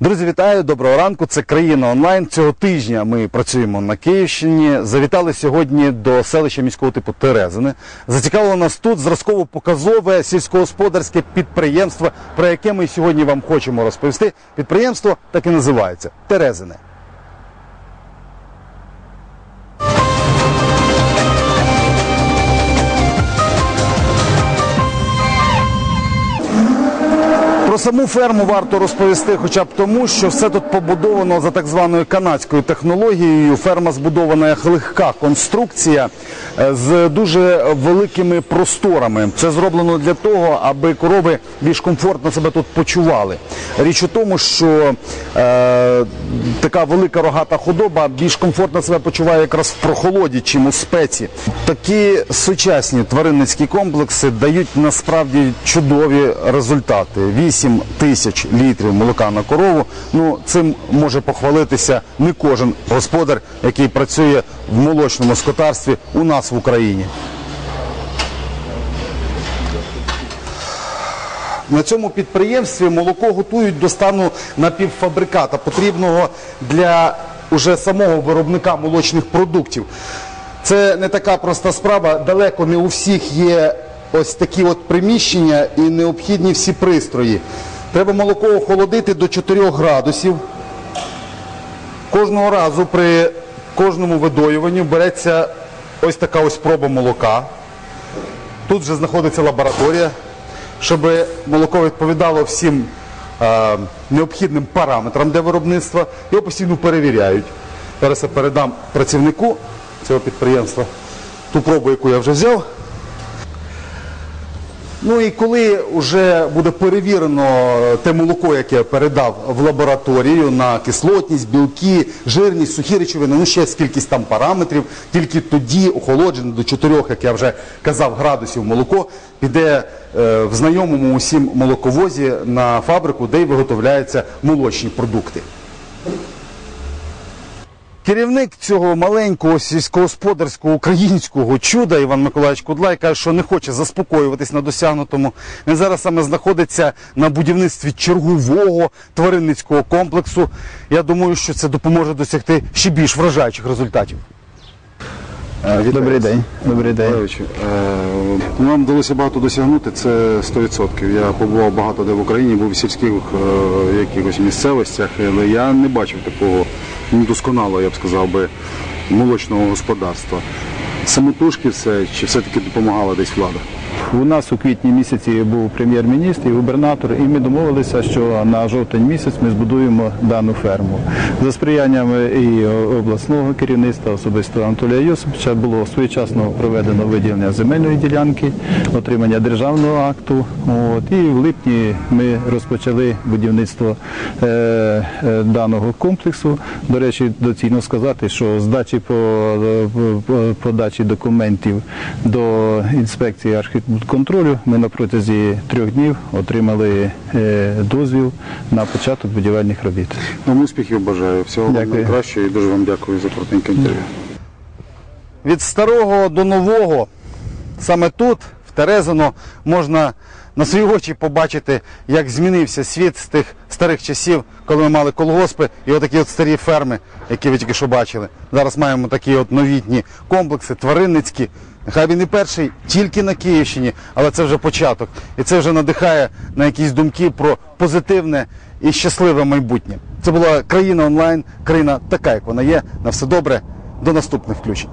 Друзі, вітаю! Доброго ранку. Це країна онлайн. Цього тижня ми працюємо на Київщині. Завітали сьогодні до селища міського типу Терезини. Зацікавило нас тут зразково-показове сільськогосподарське підприємство, про яке ми сьогодні вам хочемо розповісти. Підприємство так і називається Терезине. Саму ферму варто розповісти, хоча б тому, що все тут побудовано за так званою канадською технологією. Ферма збудована як легка конструкція е, з дуже великими просторами. Це зроблено для того, аби корови більш комфортно себе тут почували. Річ у тому, що е, така велика рогата худоба більш комфортно себе почуває якраз в прохолоді, чим у спеці. Такі сучасні тваринницькі комплекси дають насправді чудові результати. 8 тисяч літрів молока на корову. Ну цим може похвалитися не кожен господар, який працює в молочному скотарстві у нас в Україні. На цьому підприємстві молоко готують до стану напівфабриката, потрібного для уже самого виробника молочних продуктів. Це не така проста справа. Далеко не у всіх є ось такі от приміщення і необхідні всі пристрої. Треба молоко охолодити до 4 градусів. Кожного разу при кожному видоюванні береться ось така ось проба молока. Тут вже знаходиться лабораторія, щоб молоко відповідало всім е, необхідним параметрам для виробництва. Його постійно перевіряють. Зараз я передам працівнику цього підприємства ту пробу, яку я вже взяв. Ну і коли вже буде перевірено те молоко, яке я передав в лабораторію на кислотність, білки, жирність, сухі речовини, ну ще скількись там параметрів, тільки тоді охолоджене до 4, як я вже казав, градусів молоко піде е, в знайомому усім молоковозі на фабрику, де й виготовляються молочні продукти. Керівник цього маленького сільськогосподарського українського чуда Іван Миколаївич Кудлай каже, що не хоче заспокоюватись на досягнутому. Він зараз саме знаходиться на будівництві чергового тваринницького комплексу. Я думаю, що це допоможе досягти ще більш вражаючих результатів. Добрий день. Добрий день. Е, Нам вдалося багато досягнути, це 100%. Я побував багато де в Україні, був в сільських е, якихось місцевостях, але я не бачив такого недосконалого, я б сказав би, молочного господарства. Самотужки все, чи все-таки допомагала десь влада? У нас у квітні місяці був прем'єр-міністр і губернатор, і ми домовилися, що на жовтень місяць ми збудуємо дану ферму. За сприянням і обласного керівництва, особисто Анатолія Йосиповича, було своєчасно проведено виділення земельної ділянки, отримання державного акту. От, і в липні ми розпочали будівництво е, е, даного комплексу. До речі, доцільно сказати, що здачі по, по подачі документів до інспекції архітектурконтролю. Ми на протязі трьох днів отримали е, дозвіл на початок будівельних робіт. Вам успіхів бажаю, всього вам найкращого і дуже вам дякую за коротеньке інтерв'ю. Від старого до нового, саме тут, Терезино, можна на свої очі побачити, як змінився світ з тих старих часів, коли ми мали колгоспи і отакі от старі ферми, які ви тільки що бачили. Зараз маємо такі от новітні комплекси, тваринницькі. Нехай він і перший тільки на Київщині, але це вже початок. І це вже надихає на якісь думки про позитивне і щасливе майбутнє. Це була країна онлайн, країна така, як вона є. На все добре. До наступних включень.